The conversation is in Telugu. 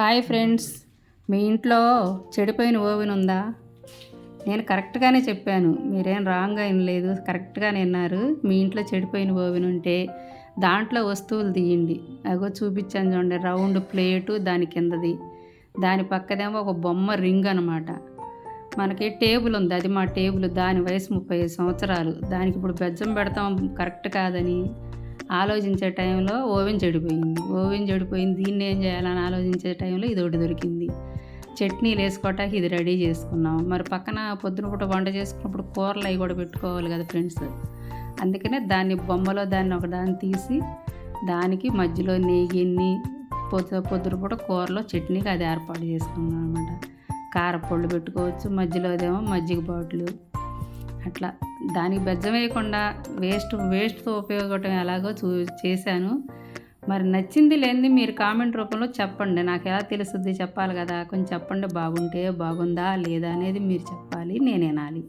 Hi friends. మీ ఇంట్లో చెడిపోయిన ఓవెన్ ఉందా? నేను కరెక్ట్గానే చెప్పాను. మీరేం రాంగ్గా వినలేదు. కరెక్ట్గానే విన్నారు. మీ ఇంట్లో చెడిపోయిన ఓవెన్ ఉంటే దాంట్లో వస్తువులు తీయండి. అగో చూపించాను చూడండి. రౌండ్ ప్లేటు దాని కిందది. దాని పక్కదేమో ఒక బొమ్మ రింగ్ అనమాట మనకి టేబుల్ ఉంది. అది మా టేబుల్. దాని వయసు ముప్పై ఐదు సంవత్సరాలు. దానికి ఇప్పుడు బెజ్జం పెడతాం. కరెక్ట్ కాదని. ఆలోచించే టైంలో ఓవెన్ చెడిపోయింది. ఓవెన్ చెడిపోయింది. దీన్ని ఏం చేయాలని ఆలోచించే టైంలో ఇది ఒకటి దొరికింది. చట్నీలు వేసుకోవటానికి ఇది రెడీ చేసుకున్నాం. మరి పక్కన పొద్దున పూట వంట చేసుకున్నప్పుడు కూరలు అవి కూడా పెట్టుకోవాలి కదా ఫ్రెండ్స్. అందుకనే దాన్ని బొమ్మలో దాన్ని ఒక దాన్ని తీసి దానికి మధ్యలో నెయ్యిని పొద్దు పొద్దున పూట కూరలో చట్నీకి అది ఏర్పాటు చేసుకున్నాం అనమాట కారపళ్ళు పెట్టుకోవచ్చు మధ్యలో అదేమో మజ్జిగ బాటిల్ అట్లా. దానికి బెజ్జం వేయకుండా వేస్ట్ వేస్ట్తో ఉపయోగపడటం ఎలాగో చూ చేశాను. మరి నచ్చింది లేనిది మీరు కామెంట్ రూపంలో చెప్పండి. నాకు ఎలా తెలుస్తుంది చెప్పాలి కదా? కొంచెం చెప్పండి. బాగుంటే బాగుందా? లేదా అనేది మీరు చెప్పాలి. నేను వినాలి